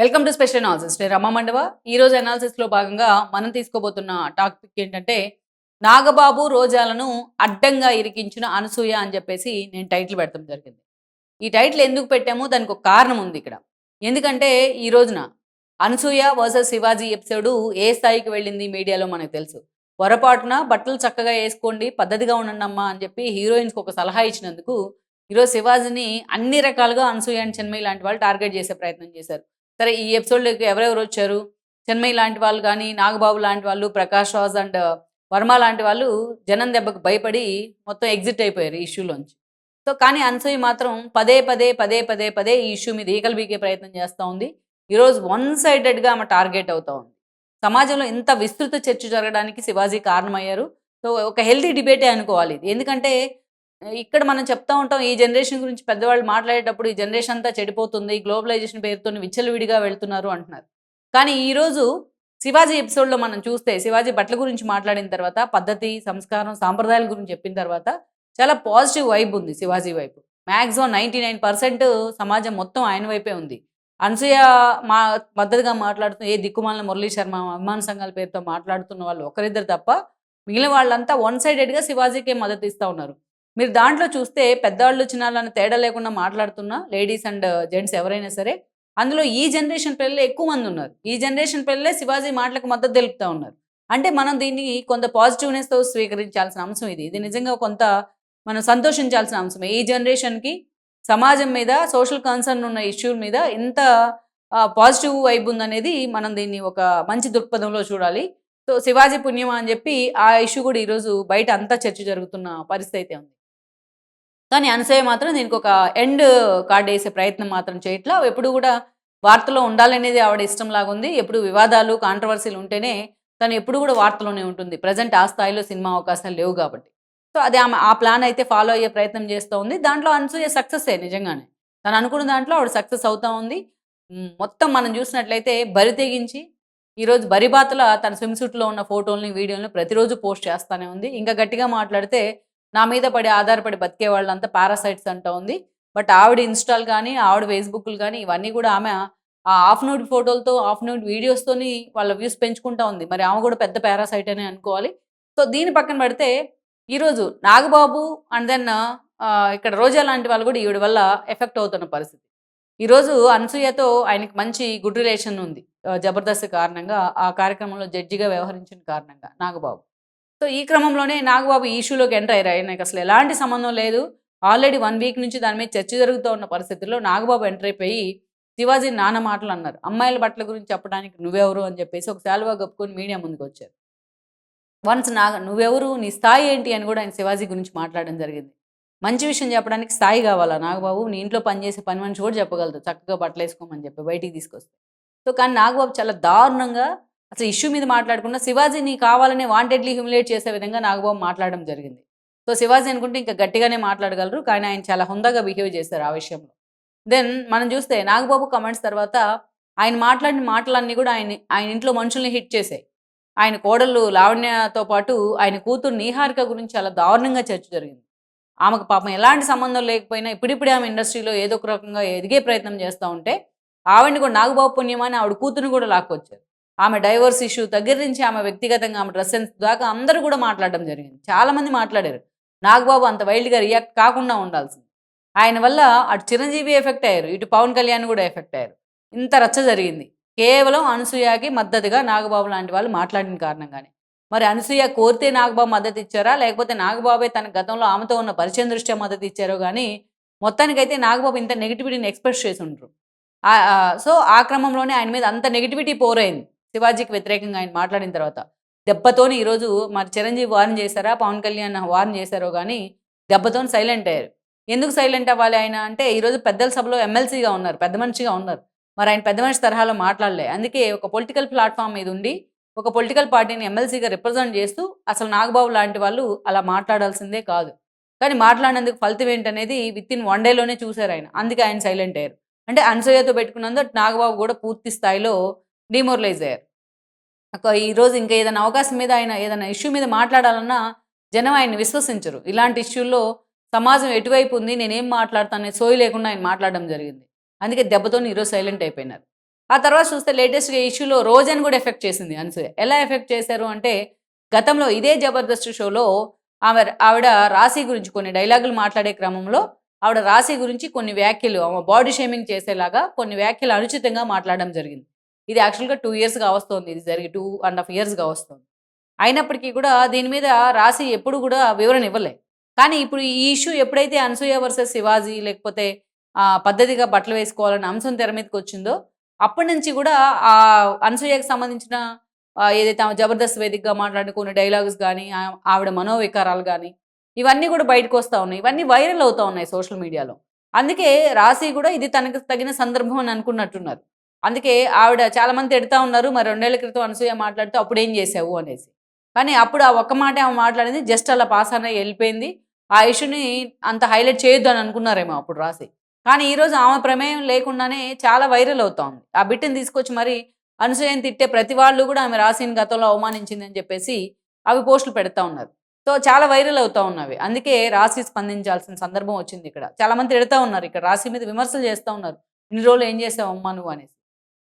Welcome to special analysis నేను రమా మండవ. ఈ రోజు అనాలిసిస్లో భాగంగా మనం తీసుకోబోతున్న టాపిక్ ఏంటంటే నాగబాబు రోజాలను అడ్డంగా ఇరికించిన అనసూయ అని చెప్పేసి నేను టైటిల్ పెడతాం జరిగింది. ఈ టైటిల్ ఎందుకు పెట్టామో? దానికి ఒక కారణం ఉంది ఇక్కడ. ఎందుకంటే ఈ రోజున అనసూయ వర్సెస్ శివాజీ ఎపిసోడ్ ఏ స్థాయికి వెళ్ళింది మీడియాలో మనకు తెలుసు. పొరపాటున బట్టలు చక్కగా వేసుకోండి పద్ధతిగా ఉండండి అమ్మా అని చెప్పి హీరోయిన్స్కి ఒక సలహా ఇచ్చినందుకు ఈరోజు శివాజీని అన్ని రకాలుగా అనసూయ అండ్ చెన్మయ్య లాంటి వాళ్ళు టార్గెట్ చేసే ప్రయత్నం చేశారు. సరే ఈ ఎపిసోడ్లోకి ఎవరెవరు వచ్చారు? చెన్మయ్య లాంటి వాళ్ళు కానీ నాగబాబు లాంటి వాళ్ళు ప్రకాష్ రాజ్ అండ్ వర్మ లాంటి వాళ్ళు జనం దెబ్బకు భయపడి మొత్తం ఎగ్జిట్ అయిపోయారు ఈ ఇష్యూలోంచి. సో కానీ అన్సూయ్ మాత్రం పదే పదే పదే పదే పదే ఈ ఇష్యూ మీద ఈకలు బీకే ప్రయత్నం చేస్తూ ఉంది. ఈరోజు వన్ సైడెడ్గా ఆమె టార్గెట్ అవుతా ఉంది. సమాజంలో ఇంత విస్తృత చర్చ జరగడానికి శివాజీ కారణమయ్యారు. సో ఒక హెల్తీ డిబేటే అనుకోవాలి ఇది. ఎందుకంటే ఇక్కడ మనం చెప్తా ఉంటాం ఈ జనరేషన్ గురించి పెద్దవాళ్ళు మాట్లాడేటప్పుడు ఈ జనరేషన్ అంతా చెడిపోతుంది గ్లోబలైజేషన్ పేరుతో విచ్చలవిడిగా వెళ్తున్నారు అంటున్నారు. కానీ ఈరోజు శివాజీ ఎపిసోడ్లో మనం చూస్తే శివాజీ బట్టల గురించి మాట్లాడిన తర్వాత పద్ధతి సంస్కారం సాంప్రదాయాల గురించి చెప్పిన తర్వాత చాలా పాజిటివ్ వైబ్ ఉంది శివాజీ వైపు. మ్యాక్సిమం నైంటీ నైన్ పర్సెంట్ సమాజం మొత్తం ఆయన వైపే ఉంది. అనసూయ మా మద్దతుగా మాట్లాడుతున్న ఏ దిక్కుమాలిన మురళీ శర్మ అభిమాన సంఘాల పేరుతో మాట్లాడుతున్న వాళ్ళు ఒకరిద్దరు తప్ప మిగిలిన వాళ్ళంతా వన్ సైడెడ్గా శివాజీకే మద్దతు ఇస్తూ ఉన్నారు. మీరు దాంట్లో చూస్తే పెద్దవాళ్ళు చిన్నాళ్ళని తేడా లేకుండా మాట్లాడుతున్న లేడీస్ అండ్ జెంట్స్ ఎవరైనా సరే అందులో ఈ జనరేషన్ పిల్లలే ఎక్కువ మంది ఉన్నారు. ఈ జనరేషన్ పిల్లలే శివాజీ మాటలకు మద్దతు తెలుపుతూ ఉన్నారు. అంటే మనం దీన్ని కొంత పాజిటివ్నెస్తో స్వీకరించాల్సిన అంశం ఇది. ఇది నిజంగా కొంత మనం సంతోషించాల్సిన అంశమే. ఈ జనరేషన్కి సమాజం మీద సోషల్ కన్సర్న్ ఉన్న ఇష్యూల మీద ఎంత పాజిటివ్ వైబ్ ఉందనేది మనం దీన్ని ఒక మంచి దృక్పథంలో చూడాలి. సో శివాజీ పుణ్యమా అని చెప్పి ఆ ఇష్యూ కూడా ఈరోజు బయట అంతా చర్చ జరుగుతున్న పరిస్థితి అయితే ఉంది. కానీ అనసూయ మాత్రం దీనికి ఒక ఎండ్ కార్డ్ వేసే ప్రయత్నం మాత్రం చేయట్లా. ఎప్పుడు కూడా వార్తలో ఉండాలనేది ఆవిడ ఇష్టం లాగా ఉంది. ఎప్పుడు వివాదాలు కాంట్రవర్సీలు ఉంటేనే తను ఎప్పుడు కూడా వార్తలోనే ఉంటుంది. ప్రజెంట్ ఆ స్థాయిలో సినిమా అవకాశాలు లేవు కాబట్టి. సో అది ఆమె ఆ ప్లాన్ అయితే ఫాలో అయ్యే ప్రయత్నం చేస్తూ ఉంది. దాంట్లో అనసూయ సక్సెస్ నిజంగానే. తను అనుకున్న దాంట్లో ఆవిడ సక్సెస్ అవుతా ఉంది. మొత్తం మనం చూసినట్లయితే బరి తెగించి ఈరోజు బరిబాతల తన స్విమ్ సూట్లో ఉన్న ఫోటోల్ని వీడియోలను ప్రతిరోజు పోస్ట్ చేస్తూనే ఉంది. ఇంకా గట్టిగా మాట్లాడితే నా మీద పడి ఆధారపడి బతికే వాళ్ళంతా పారాసైట్స్ అంటూ ఉంది. బట్ ఆవిడ ఇన్స్టాల్ కానీ ఆవిడ ఫేస్బుక్లు కానీ ఇవన్నీ కూడా ఆమె ఆ హాఫ్ నూడ్ ఫోటోలతో ఆఫ్ నూడ్ వీడియోస్తోని వాళ్ళ వ్యూస్ పెంచుకుంటా ఉంది. మరి ఆమె కూడా పెద్ద పారాసైట్ అనే అనుకోవాలి. సో దీని పక్కన పెడితే ఈరోజు నాగబాబు అండ్ దెన్ ఇక్కడ రోజా లాంటి వాళ్ళు కూడా ఈవిడ వల్ల ఎఫెక్ట్ అవుతున్న పరిస్థితి. ఈరోజు అనసూయతో ఆయనకి మంచి గుడ్ రిలేషన్ ఉంది. జబర్దస్త్ కారణంగా ఆ కార్యక్రమంలో జడ్జిగా వ్యవహరించిన కారణంగా నాగబాబు. సో ఈ క్రమంలోనే నాగబాబు ఈ ఇష్యూలోకి ఎంటర్ అయ్యారు. ఆయనకి అసలు ఎలాంటి సంబంధం లేదు. ఆల్రెడీ వన్ వీక్ నుంచి దాని మీద చర్చ జరుగుతూ ఉన్న పరిస్థితుల్లో నాగబాబు ఎంటర్ అయిపోయి శివాజీ నాన్న మాటలు అన్నారు. అమ్మాయిల బట్టల గురించి చెప్పడానికి నువ్వెవరు అని చెప్పేసి ఒక శాలువా కప్పుకొని మీడియా ముందుకు వచ్చారు. వన్స్ నాగ నువ్వెవరు నీ స్థాయి ఏంటి అని కూడా ఆయన శివాజీ గురించి మాట్లాడడం జరిగింది. మంచి విషయం చెప్పడానికి స్థాయి కావాలా నాగబాబు? నీ ఇంట్లో పనిచేసే పని మనిషి కూడా చెప్పగలదు. చక్కగా బట్టలు వేసుకోమని చెప్పి బయటికి తీసుకొస్తే. సో కానీ నాగబాబు చాలా దారుణంగా అసలు ఇష్యూ మీద మాట్లాడకుండా శివాజీని కావాలని వాంటెడ్లీ హ్యూమిలేట్ చేసే విధంగా నాగబాబు మాట్లాడడం జరిగింది. సో శివాజీ అనుకుంటే ఇంకా గట్టిగానే మాట్లాడగలరు. కానీ ఆయన చాలా హుందాగా బిహేవ్ చేశారు ఆ విషయంలో. దెన్ మనం చూస్తే నాగబాబు కమెంట్స్ తర్వాత ఆయన మాట్లాడిన మాటలన్నీ కూడా ఆయన ఆయన ఇంట్లో మనుషుల్ని హిట్ చేశాయి. ఆయన కోడళ్ళు లావణ్యతో పాటు ఆయన కూతురు నీహారిక గురించి చాలా దారుణంగా చర్చ జరిగింది. ఆమెకు పాపం ఎలాంటి సంబంధం లేకపోయినా ఇప్పుడిప్పుడే ఆమె ఇండస్ట్రీలో ఏదో ఒక రకంగా ఎదిగే ప్రయత్నం చేస్తూ ఉంటే ఆవిడని కూడా నాగబాబు పుణ్యమని ఆవిడ కూతురుని కూడా లాక్కొచ్చారు. ఆమె డైవర్స్ ఇష్యూ దగ్గర నుంచి ఆమె వ్యక్తిగతంగా ఆమె డ్రెస్ సెన్స్ దాకా అందరూ కూడా మాట్లాడడం జరిగింది. చాలా మంది మాట్లాడారు. నాగబాబు అంత వైల్డ్గా రియాక్ట్ కాకుండా ఉండాల్సింది. ఆయన వల్ల అటు చిరంజీవి ఎఫెక్ట్ అయ్యారు ఇటు పవన్ కళ్యాణ్ కూడా ఎఫెక్ట్ అయ్యారు. ఇంత రచ్చ జరిగింది. కేవలం అనసూయకి మద్దతుగా నాగబాబు లాంటి వాళ్ళు మాట్లాడిన కారణంగానే. మరి అనసూయ కోరితే నాగబాబు మద్దతు ఇచ్చారా? లేకపోతే నాగబాబే తన గతంలో ఆమెతో ఉన్న పరిచయం దృష్ట్యా మద్దతు ఇచ్చారో కానీ మొత్తానికైతే నాగబాబు ఇంత నెగిటివిటీని ఎక్స్ప్రెస్ చేసి ఉంటారు ఆ- సో ఆ క్రమంలోనే ఆయన మీద అంత నెగిటివిటీ పోరైంది. శివాజీకి వ్యతిరేకంగా ఆయన మాట్లాడిన తర్వాత దెబ్బతోని ఈరోజు మరి చిరంజీవి వార్న్ చేశారా పవన్ కళ్యాణ్ వార్న్ చేశారో కానీ దెబ్బతోని సైలెంట్ అయ్యారు. ఎందుకు సైలెంట్ అవ్వాలి ఆయన? అంటే ఈరోజు పెద్దల సభలో ఎమ్మెల్సీగా ఉన్నారు పెద్ద మనిషిగా ఉన్నారు. మరి ఆయన పెద్ద మనిషి తరహాలో మాట్లాడలే. అందుకే ఒక పొలిటికల్ ప్లాట్ఫామ్ మీద ఉండి ఒక పొలిటికల్ పార్టీని ఎమ్మెల్సీగా రిప్రజెంట్ చేస్తూ అసలు నాగబాబు లాంటి వాళ్ళు అలా మాట్లాడాల్సిందే కాదు. కానీ మాట్లాడినందుకు ఫలితం ఏంటనేది విత్ ఇన్ వన్ డేలోనే చూశారు ఆయన. అందుకే ఆయన సైలెంట్ అయ్యారు. అంటే అనసూయతో పెట్టుకున్నందుకు నాగబాబు కూడా పూర్తి స్థాయిలో డిమోరలైజ్ అయ్యారు. ఒక ఈరోజు ఇంకా ఏదైనా అవకాశం మీద ఆయన ఏదైనా ఇష్యూ మీద మాట్లాడాలన్నా జనం ఆయన్ని విశ్వసించరు. ఇలాంటి ఇష్యూల్లో సమాజం ఎటువైపు ఉంది నేనేం మాట్లాడతానని సోయి లేకుండా ఆయన మాట్లాడడం జరిగింది. అందుకే దెబ్బతో ఈరోజు సైలెంట్ అయిపోయినారు. ఆ తర్వాత చూస్తే లేటెస్ట్గా ఇష్యూలో రోజాని కూడా ఎఫెక్ట్ చేసింది. అనసూయ ఎలా ఎఫెక్ట్ చేశారు అంటే గతంలో ఇదే జబర్దస్త్ షోలో ఆమె ఆవిడ రాశి గురించి కొన్ని డైలాగులు మాట్లాడే క్రమంలో ఆవిడ రాశి గురించి కొన్ని వ్యాఖ్యలు ఆమె బాడీ షేమింగ్ చేసేలాగా కొన్ని వ్యాఖ్యలు అనుచితంగా మాట్లాడడం జరిగింది. ఇది యాక్చువల్గా టూ ఇయర్స్గా వస్తుంది ఇది జరిగి టూ అండ్ హాఫ్ ఇయర్స్గా వస్తుంది అయినప్పటికీ కూడా దీని మీద రాసి ఎప్పుడు కూడా వివరణ ఇవ్వలే. కానీ ఇప్పుడు ఈ ఇష్యూ ఎప్పుడైతే అనసూయ వర్సెస్ శివాజీ లేకపోతే పద్ధతిగా బట్టలు వేసుకోవాలన్న అంశం తెర మీదకి వచ్చిందో అప్పటి నుంచి కూడా ఆ అనసూయకు సంబంధించిన ఏదైతే ఆమె జబర్దస్త్ వేదికగా మాట్లాడిన కొన్ని డైలాగ్స్ కానీ ఆవిడ మనోవికారాలు కానీ ఇవన్నీ కూడా బయటకు వస్తూ ఉన్నాయి. ఇవన్నీ వైరల్ అవుతా ఉన్నాయి సోషల్ మీడియాలో. అందుకే రాశి కూడా ఇది తనకు తగిన సందర్భం అని అనుకున్నట్టున్నారు. అందుకే ఆవిడ చాలా మంది తిడతా ఉన్నారు మరి రెండేళ్ళ క్రితం అనసూయ మాట్లాడితే అప్పుడు ఏం చేసావు? అనేసి. కానీ అప్పుడు ఆ ఒక్క మాట ఆమె మాట్లాడింది జస్ట్ అలా పాస్ అన్న వెళ్ళిపోయింది. ఆ ఇష్యూని అంత హైలైట్ చేయొద్దు అని అనుకున్నారేమో అప్పుడు రాసి. కానీ ఈరోజు ఆమె ప్రమేయం లేకుండానే చాలా వైరల్ అవుతా ఉంది. ఆ బిడ్డను తీసుకొచ్చి మరి అనసూయని తిట్టే ప్రతి వాళ్ళు కూడా ఆమె రాసిన గతంలో అవమానించింది అని చెప్పేసి అవి పోస్టులు పెడతా ఉన్నారు. సో చాలా వైరల్ అవుతా ఉన్నవి. అందుకే రాశి స్పందించాల్సిన సందర్భం వచ్చింది ఇక్కడ. చాలామంది ఎడతా తిడతా ఉన్నారు ఇక్కడ రాశి మీద విమర్శలు చేస్తూ ఉన్నారు. ఇన్ని రోజులు ఏం చేసావు అమ్మా నువ్వు? అనేసి.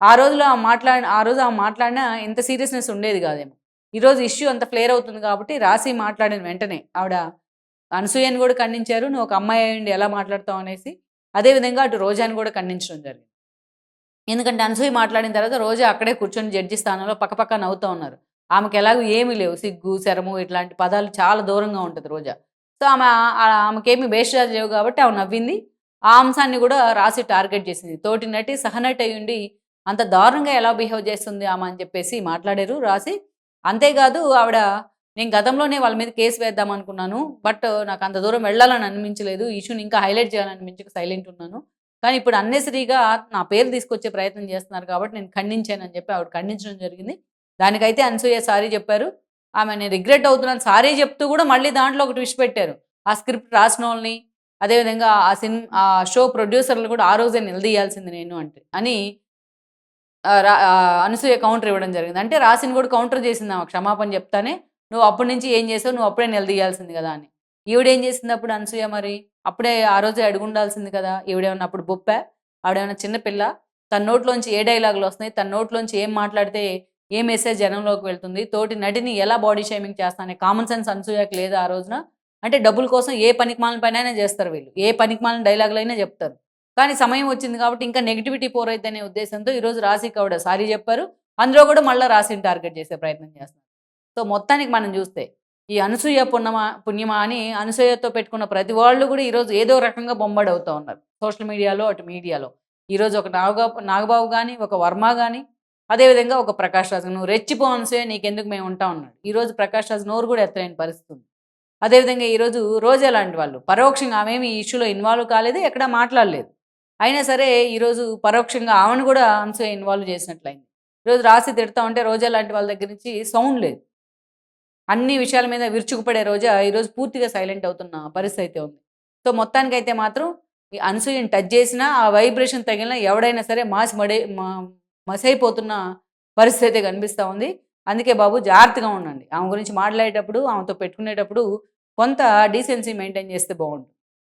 ఆ రోజులో ఆ మాట్లాడిన ఆ రోజు ఆ మాట్లాడినా ఇంత సీరియస్నెస్ ఉండేది కాదేమో. ఈరోజు ఇష్యూ అంత ఫ్లేర్ అవుతుంది కాబట్టి రాసి మాట్లాడిన వెంటనే ఆవిడ అనసూయని కూడా ఖండించారు నువ్వు ఒక అమ్మాయి అయ్యండి ఎలా మాట్లాడతావు? అనేసి. అదేవిధంగా అటు రోజాని కూడా ఖండించడం జరిగింది. ఎందుకంటే అనసూయ మాట్లాడిన తర్వాత రోజా అక్కడే కూర్చొని జడ్జి స్థానంలో పక్కపక్క నవ్వుతూ ఉన్నారు. ఆమెకి ఎలాగో ఏమీ లేవు. సిగ్గు శరము ఇట్లాంటి పదాలు చాలా దూరంగా ఉంటుంది రోజా. సో ఆమె ఆ- ఆమెకేమీ వేషాలు లేవు కాబట్టి ఆమె నవ్వింది. ఆ అంశాన్ని కూడా రాసి టార్గెట్ చేసింది. తోటి నటి సహనటి అయ్యుండి అంత దారుణంగా ఎలా బిహేవ్ చేస్తుంది ఆమె అని చెప్పేసి మాట్లాడారు రాసి అంతేకాదు ఆవిడ నేను గతంలోనే వాళ్ళ మీద కేసు వేద్దాం అనుకున్నాను బట్ నాకు అంత దూరం వెళ్ళాలని అనిపించలేదు ఇష్యూని ఇంకా హైలైట్ చేయాలని అనిపించక సైలెంట్ ఉన్నాను. కానీ ఇప్పుడు అన్నెసరీగా నా పేరు తీసుకొచ్చే ప్రయత్నం చేస్తున్నారు కాబట్టి నేను ఖండించానని చెప్పి ఆవిడ ఖండించడం జరిగింది. దానికైతే అనసూయ సారీ చెప్పారు. ఆమె నేను రిగ్రెట్ అవుతున్నాను సారీ చెప్తూ కూడా మళ్ళీ దాంట్లో ఒక ట్విస్ట్ పెట్టారు. ఆ స్క్రిప్ట్ రాసిన వాళ్ళని అదేవిధంగా ఆ సినిమా ఆ షో ప్రొడ్యూసర్లు కూడా ఆ రోజే నిలదీయాల్సింది నేను అంటే అని అనసూయ కౌంటర్ ఇవ్వడం జరిగింది. అంటే రాసిని కూడా కౌంటర్ చేసింది ఆమె. క్షమాపణ చెప్తానే నువ్వు అప్పటి నుంచి ఏం చేసావు? నువ్వు అప్పుడే నిలదీయాల్సింది కదా అని. ఈవిడేం చేసింది అప్పుడు అనసూయ మరి? అప్పుడే ఆ రోజే అడుగుండాల్సింది కదా. ఈవిడేమన్నా అప్పుడు బొప్ప? ఆవిడేమన్నా చిన్నపిల్ల తన నోట్లోంచి ఏ డైలాగులు వస్తున్నాయి? తన నోట్లోంచి ఏం మాట్లాడితే ఏ మెసేజ్ జనంలోకి వెళ్తుంది? తోటి నటిని ఎలా బాడీ షేమింగ్ చేస్తానే కామన్ సెన్స్ అనసూయకు లేదు ఆ రోజున? అంటే డబ్బుల కోసం ఏ పనికి మాలిన అయినా చేస్తారు వీళ్ళు. ఏ పనికిమాలిన డైలాగులైనా చెప్తారు. కానీ సమయం వచ్చింది కాబట్టి ఇంకా నెగిటివిటీ పోరైద్దనే అనే ఉద్దేశంతో ఈరోజు రాశి కౌడ సారీ చెప్పారు. అందులో కూడా మళ్ళీ రాశిని టార్గెట్ చేసే ప్రయత్నం చేస్తున్నారు. సో మొత్తానికి మనం చూస్తే ఈ అనసూయ పుణ్యమా పుణ్యమా అని అనసూయతో పెట్టుకున్న ప్రతి వాళ్ళు కూడా ఈరోజు ఏదో రకంగా బొమ్మడవుతూ ఉన్నారు. సోషల్ మీడియాలో అటు మీడియాలో. ఈరోజు ఒక నాగ నాగబాబు కానీ ఒక వర్మ కానీ అదేవిధంగా ఒక ప్రకాష్ రాజు. నువ్వు రెచ్చిపో అనసూయ నీకెందుకు మేము ఉంటా ఉన్నాడు ఈరోజు ప్రకాష్ రాజు నోరు కూడా ఎత్తలేని పరిస్థితి ఉంది. అదేవిధంగా ఈరోజు రోజా లాంటి వాళ్ళు? పరోక్షంగా ఆమెమి ఈ ఇష్యూలో ఇన్వాల్వ్ కాలేదు ఎక్కడా మాట్లాడలేదు. అయినా సరే ఈరోజు పరోక్షంగా ఆమెను కూడా అంశం ఇన్వాల్వ్ చేసినట్లయింది. ఈరోజు రాసి తిడతా ఉంటే రోజా లాంటి వాళ్ళ దగ్గర నుంచి సౌండ్ లేదు. అన్ని విషయాల మీద విరుచుకుపడే రోజా ఈరోజు పూర్తిగా సైలెంట్ అవుతున్న పరిస్థితి అయితే ఉంది. సో మొత్తానికైతే మాత్రం ఈ అనసూయని టచ్ చేసినా ఆ వైబ్రేషన్ తగిలినా ఎవడైనా సరే మాసి మడే మసైపోతున్న పరిస్థితి అయితే కనిపిస్తూ ఉంది. అందుకే బాబు జాగ్రత్తగా ఉండండి. ఆమె గురించి మాట్లాడేటప్పుడు ఆమెతో పెట్టుకునేటప్పుడు కొంత డీసెన్సీ మెయింటైన్ చేస్తే బాగుంటుంది